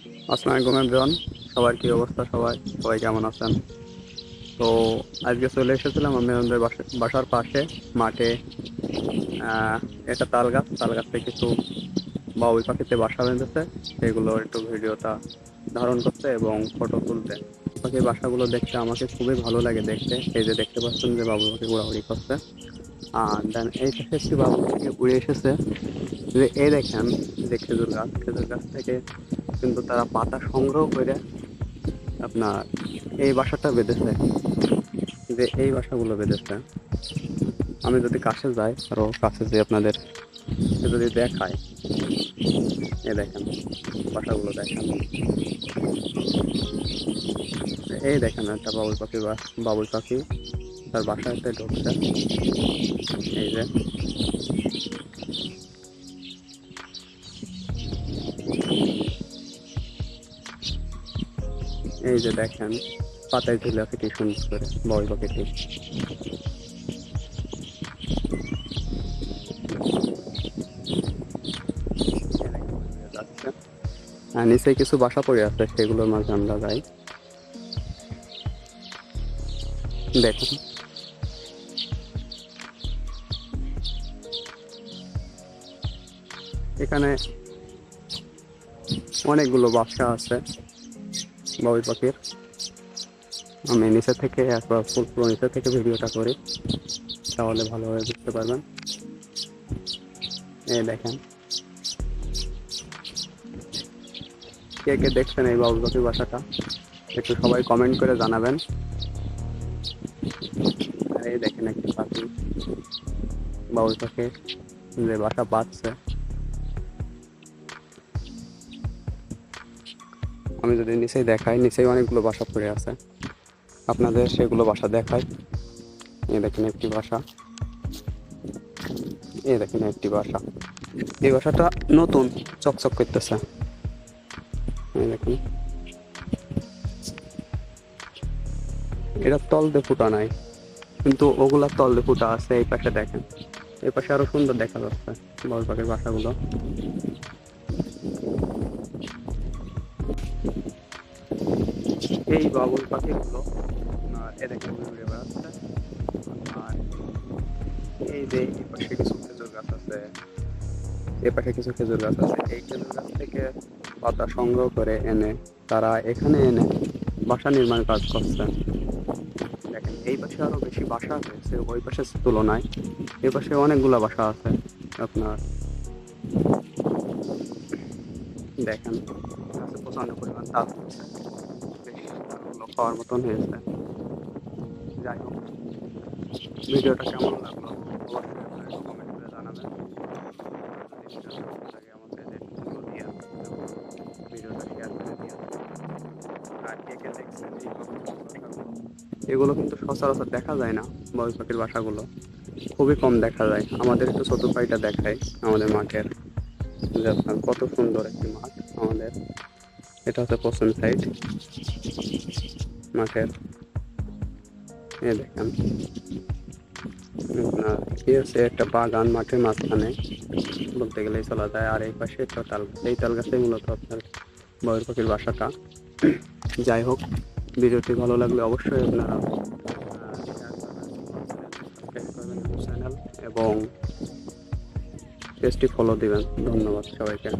আসসালামু আলাইকুম এভরিওয়ান সবার কি অবস্থা সবাই? সবাই কেমন আছেন? তো আজকে চলে এসেছিলাম আমি আমাদের বাসা- বাসার পাশে, মাঠে। একটা তাল গাছ তাল কিছু বাবুই পাখিতে বাসা বেঁধেছে। সেগুলো একটু ভিডিওটা ধারণ করতে এবং ফটো তুলতে। পাখির বাসাগুলো দেখতে আমাকে খুবই ভালো লাগে দেখতে। এই যে দেখতে পাচ্ছেন যে বাবুই পাখি উড়াউড়ি করছে। আর দেন এই পাশে একটি বাবুই পাখি উড়ে এসেছে। যে এই দেখেন যে খেজুর গাছ খেজুর গাছ থেকে কিন্তু তারা পাতা সংগ্রহ করে আপনার এই বাসাটা বেঁধেছে। যে এই বাসাগুলো বেঁধেছে। আমি যদি কাছে যাই আরও কাছে যে আপনাদের যদি দেখায় এ দেখেন, বাসাগুলো দেখেন। এই দেখেন, একটা বাবুই পাখি বা বাবুই পাখি তার বাসাতে ঢুকছে। এই যে এই যে দেখেন, পাতায় ঝুলে আছে কি সুন্দর করে বড় পাখিটি আর নিচে কিছু বাসা পড়ে আছে, সেগুলোর মাঝে আমরা যাই। দেখুন। এখানে অনেকগুলো বাসা আছে। বাবুই পাখির। আমি নিচে থেকে একবার পুরো নিচে থেকে ভিডিওটা করি, তাহলে ভালোভাবে বুঝতে পারবেন। এই দেখেন। কে কে দেখছেন এই বাবুই পাখির বাসাটা, একটু সবাই কমেন্ট করে জানাবেন। এই দেখেন একটি পাখি বাবুই পাখি যে বাসা পাচ্ছে আমি যদি নিচেই দেখাই, নিচেই অনেকগুলো বাসা পড়ে আছে। আপনাদের সেগুলো বাসা দেখাই। এ দেখেন একটি বাসা। এ দেখেন একটি বাসা। এই বাসাটা নতুন, চকচক করতেছে। দেখুন। এটা তল দিয়ে ফুটা নাই, কিন্তু ওগুলা তল দিয়ে ফুটা আছে এই পাশে দেখেন। এই পাশে আরও সুন্দর দেখা যাচ্ছে পাখির বাসাগুলো। বাবুই পাখিগুলো আর এ উড়ে বেড়াচ্ছে। আর এই যে এই পাশে কিছু খেজুর গাছ আছে এ পাশে কিছু খেজুর গাছ আছে, এই খেজুর গাছ থেকে পাতা সংগ্রহ করে এনে তারা এখানে এনে বাসা নির্মাণ কাজ করছে। দেখেন, এই পাশে আরও বেশি বাসা হয়েছে ওই পাশের তুলনায়। এই পাশে অনেকগুলো বাসা আছে আপনার। দেখেন প্রচণ্ড পরিমাণ তাপ ভালো খাওয়ার মতন হয়েছে। যাই হোক, ভিডিওটা কেমন লাগল? জানাবেন। এগুলো কিন্তু সচরাচর দেখা যায় না বাবুই পাখির বাসাগুলো। খুবই কম দেখা যায়। আমাদের একটু ছোট পাইটা দেখায় আমাদের মাঠের। কত সুন্দর একটি মাঠ আমাদের। এটা হচ্ছে পশ্চিম সাইড মাঠের এই দেখেন। আপনার একটা বাগান মাঠের মাঝখানে। বলতে গেলেই চলা যায়। আর এই পাশে একটা তাল এই তাল গাছে মূলত আপনার বয়ের পাখির বাসাটা। যাই হোক, ভিডিওটি ভালো লাগলে অবশ্যই আপনারা চ্যানেল এবং পেজটি ফলো দিবেন। ধন্যবাদ সবাইকে।